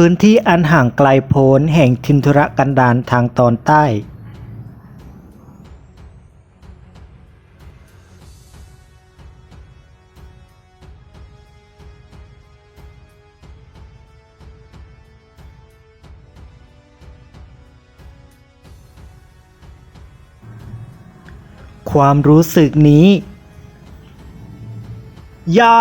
พื้นที่อันห่างไกลโพ้นแห่งทินทุรกันดารทางตอนใต้ ความรู้สึกนี้ยา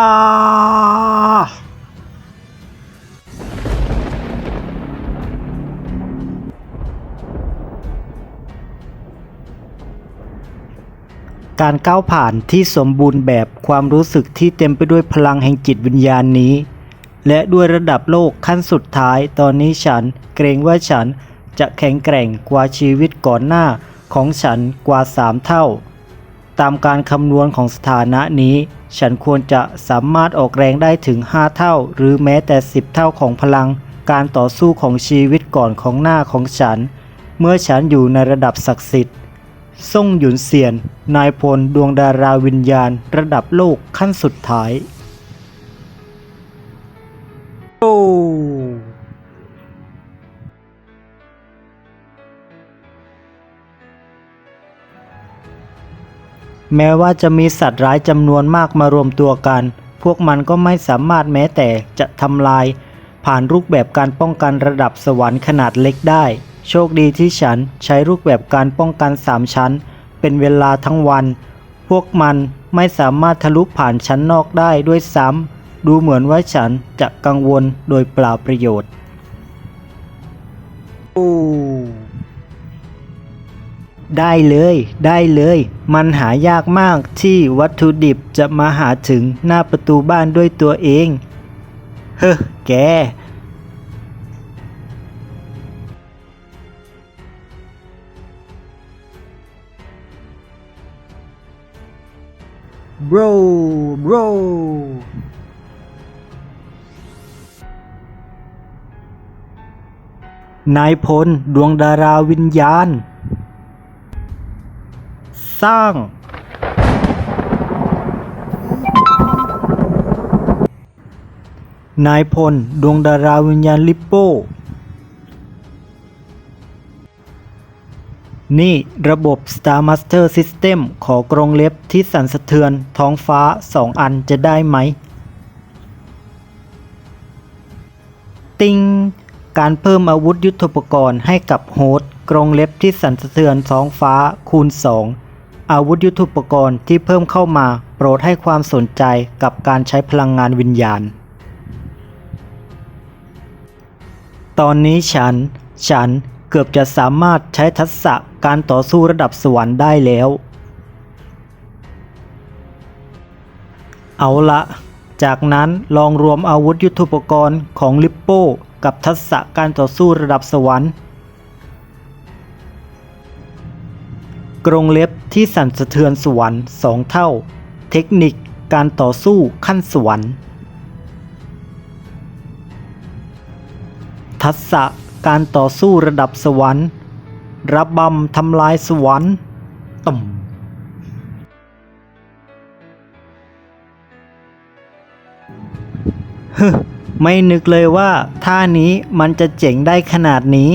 การก้าวผ่านที่สมบูรณ์แบบความรู้สึกที่เต็มไปด้วยพลังแห่งจิตวิญญาณนี้ และด้วยระดับโลกขั้นสุดท้ายตอนนี้ฉันเกรงว่าฉันจะแข็งแกร่งกว่าชีวิตก่อนหน้าของฉันกว่าสามเท่า ตามการคำนวณของสถานะนี้ ฉันควรจะสามารถออกแรงได้ถึง 5 เท่า หรือแม้แต่ 10 เท่าของพลังการต่อสู้ของชีวิตก่อนของหน้าของฉัน เมื่อฉันอยู่ในระดับศักดิ์สิทธิ์ ซ่งหยุนเซียน นายพลดวงดาราวิญญาณระดับโลกขั้นสุดท้ายโอ้แม้ว่าจะมีสัตว์ร้ายจำนวนมากมารวมตัวกัน พวกมันก็ไม่สามารถแม้แต่จะทำลาย ผ่านรูปแบบการป้องกันระดับสวรรค์ขนาดเล็กได้ โชคดีที่ฉันใช้รูปแบบการป้องกันสามชั้น เป็นเวลาทั้งวัน พวกมันไม่สามารถทะลุผ่านชั้นนอกได้ด้วยซ้ำ ดูเหมือนว่าฉันจะกังวลโดยเปล่าประโยชน์โอ้ได้เลยได้เลย มันหายากมากที่วัตถุดิบจะมาหาถึงหน้าประตูบ้านด้วยตัวเอง เฮ้อแก bro bro นายพลดวงดาราวิญญาณ สร้าง นายพลดวงดาราวิญญาณลิปโป้ นี่ระบบ Star Master System ขอกรงเล็บที่สั่นสะเทือนท้องฟ้าสองอันจะได้ไหม ติงการเพิ่มอาวุธยุทโธปกรณ์ให้กับโฮสต์กรงเล็บที่สั่นสะเทือนท้องฟ้าคูณ 2 อาวุธยุทโธปกรณ์ที่เพิ่มเข้ามา โปรดให้ความสนใจกับการใช้พลังงานวิญญาณ ตอนนี้ฉัน ฉันเกือบจะสามารถใช้ทักษะ การต่อสู้ระดับสวรรค์ได้แล้ว เอาละ จากนั้นลองรวมอาวุธยุทโธปกรณ์ของลิปโป้กับทักษะการต่อสู้ระดับสวรรค์ กรงเล็บที่สั่นสะเทือนสวรรค์สองเท่า เทคนิคการต่อสู้ขั้นสวรรค์ ทักษะการต่อสู้ระดับสวรรค์ ระบำทำลายสวรรค์ต่มฮึไม่นึกเลยว่าท่านี้มันจะเจ๋งได้ขนาดนี้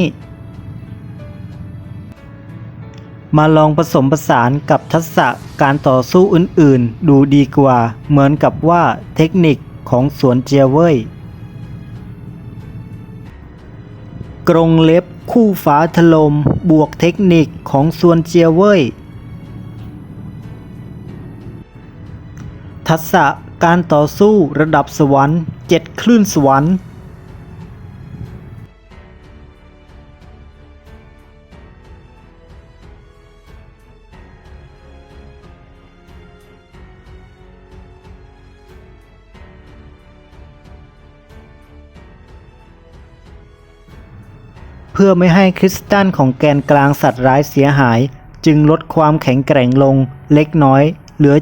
มาลองผสมผสานกับทักษะการต่อสู้อื่นๆ ดูดีกว่า เหมือนกับว่าเทคนิคของสวนเจียเว่ยกรงเล็บ คู่ฝาถลมบวกเทคนิคของส่วนเจียเว่ย ทักษะการต่อสู้ระดับสวรรค์เจ็ดคลื่นสวรรค์ พื่อไม่ให้คริสตัลของแกนกลางสัตว์ร้ายเสียหาย จึงลดความแข็งแกร่งลงเล็กน้อยเหลือ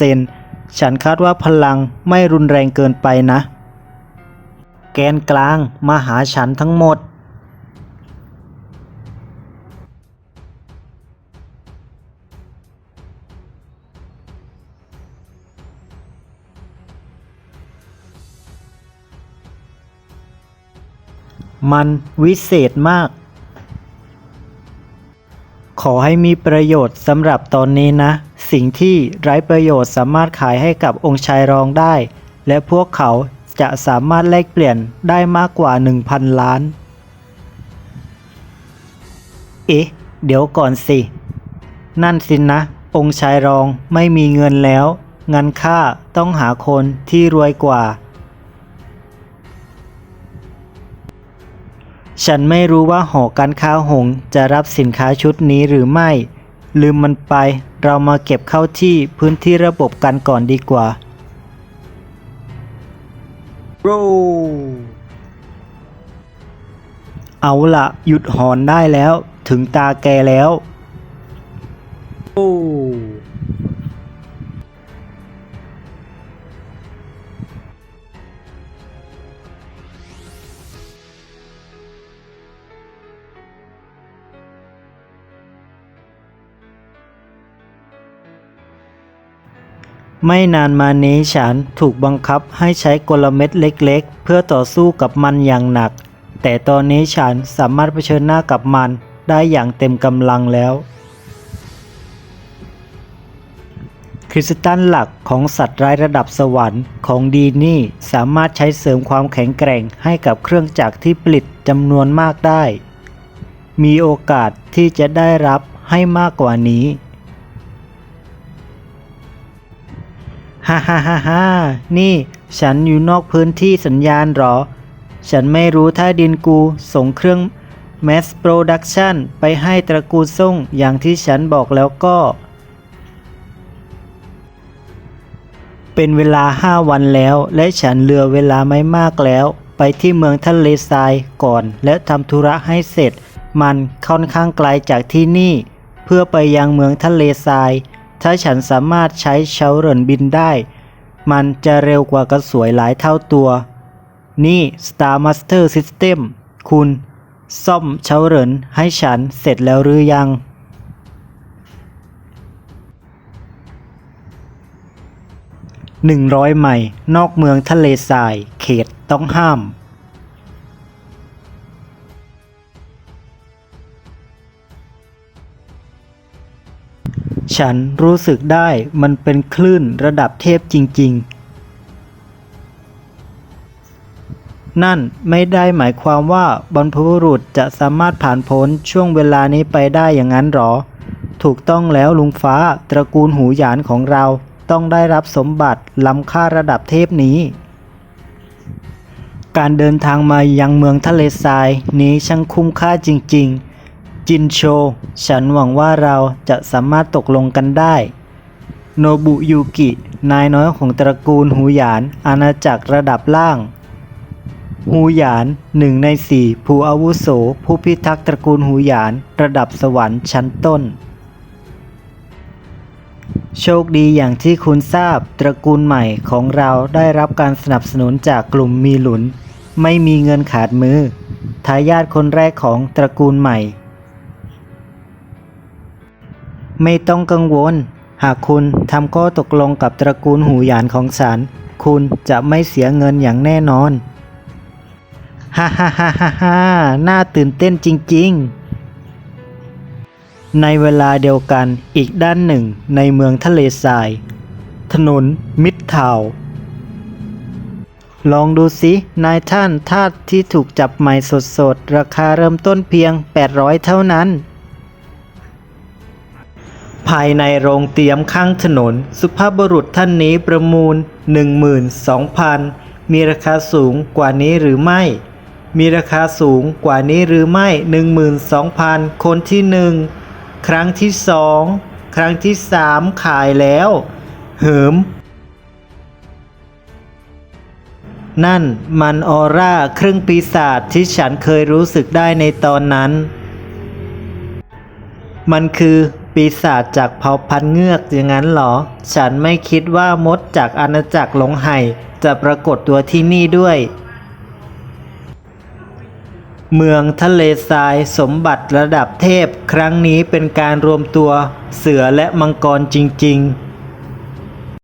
70%ฉันคาดว่าพลังไม่รุนแรงเกินไปนะ แกนกลางมาหาฉันทั้งหมด มันวิเศษมาก ขอให้มีประโยชน์สำหรับตอนนี้นะ สิ่งที่ไร้ประโยชน์สามารถขายให้กับองค์ชายรองได้ และพวกเขาจะสามารถแลกเปลี่ยนได้มากกว่า 1,000 ล้าน เอ๊ะ เดี๋ยวก่อนสิ นั่นสินะ องค์ชายรองไม่มีเงินแล้ว งั้นข้าต้องหาคนที่รวยกว่า ฉันไม่รู้ว่าหอการค้าหงส์จะรับสินค้าชุดนี้หรือไม่ ลืมมันไป เรามาเก็บเข้าที่พื้นที่ระบบกันก่อนดีกว่าโรเอาละหยุดหอนได้แล้ว ถึงตาแกแล้ว โอ้ ไม่นานมานี้ฉันถูกบังคับให้ใช้กลเม็ดเล็กๆ เพื่อต่อสู้กับมันอย่างหนัก แต่ตอนนี้ฉันสามารถเผชิญหน้ากับมันได้อย่างเต็มกำลังแล้ว คริสตัลหลักของสัตว์ร้ายระดับสวรรค์ของดีนี่สามารถใช้เสริมความแข็งแกร่งให้กับเครื่องจักรที่ผลิตจำนวนมากได้ มีโอกาสที่จะได้รับให้มากกว่านี้ ฮ่าฮ่าฮ่าฮ่านี่ ฉันอยู่นอกพื้นที่สัญญาณหรอ ฉันไม่รู้ถ้าดินกูส่งเครื่อง Mass Production ไปให้ตระกูลส่งอย่างที่ฉันบอกแล้วก็ เป็นเวลาห้าวันแล้ว และฉันเหลือเวลาไม่มากแล้ว ไปที่เมืองทะเลทรายก่อน และทำธุระให้เสร็จ มันค่อนข้างไกลจากที่นี่ เพื่อไปยังเมืองทะเลทราย ถ้าฉันสามารถใช้เชาเรินบินได้ มันจะเร็วกว่ากระสวยหลายเท่าตัว นี่ Star Master System คุณ ซ่อมเชาเรินให้ฉันเสร็จแล้วหรือยังหนึ่งร้อยไมล์นอกเมืองทะเลทราย เขตต้องห้าม ฉันรู้สึกได้มันเป็นคลื่นระดับเทพจริง ๆ นั่นไม่ได้หมายความว่าบรรพบุรุษจะสามารถผ่านพ้นช่วงเวลานี้ไปได้อย่างนั้นหรอ ถูกต้องแล้วลุงฟ้าตระกูลหูหยานของเราต้องได้รับสมบัติล้ำค่าระดับเทพนี้ การเดินทางมายังเมืองทะเลทรายนี้ช่างคุ้มค่าจริง ๆ จินโช ฉันหวังว่าเราจะสามารถตกลงกันได้ โนบุยุกิ นายน้อยของตระกูลหูหยาน อาณาจักรระดับล่าง หูหยานหนึ่งในสี่ผู้อาวุโส ผู้พิทักษ์ตระกูลหูหยาน ระดับสวรรค์ชั้นต้น โชคดีอย่างที่คุณทราบ ตระกูลใหม่ของเราได้รับการสนับสนุนจากกลุ่มมีหลุน ไม่มีเงินขาดมือทายาทคนแรกของตระกูลใหม่ ไม่ต้องกังวล หากคุณทำข้อตกลงกับตระกูลหูหยานของฉันคุณจะไม่เสียเงินอย่างแน่นอนฮ่าฮ่าฮ่าฮ่าฮ่าน่าตื่นเต้นจริง ๆ ในเวลาเดียวกันอีกด้านหนึ่งในเมืองทะเลทราย ถนนมิดทาวลองดูสิ นายท่านทาสที่ถูกจับใหม่สดๆ ราคาเริ่มต้นเพียง 800 เท่านั้น ภายในโรงเตรียมข้างถนน สุภาพบุรุษท่านนี้ประมูล 12,000 มีราคาสูงกว่านี้หรือไม่ มีราคาสูงกว่านี้หรือไม่ 12,000 คนที่หนึ่งครั้งที่สองครั้งที่สามขายแล้ว เหิม นั่นมันออร่าครึ่งปีศาจที่ฉันเคยรู้สึกได้ในตอนนั้น มันคือ ปีศาจจากเผ่าพันธุ์เงือกอย่างนั้นเหรอ ฉันไม่คิดว่ามดจากอาณาจักรหลงไห่จะปรากฏตัวที่นี่ด้วย เมืองทะเลทรายสมบัติระดับเทพ ครั้งนี้เป็นการรวมตัวเสือและมังกรจริง ๆ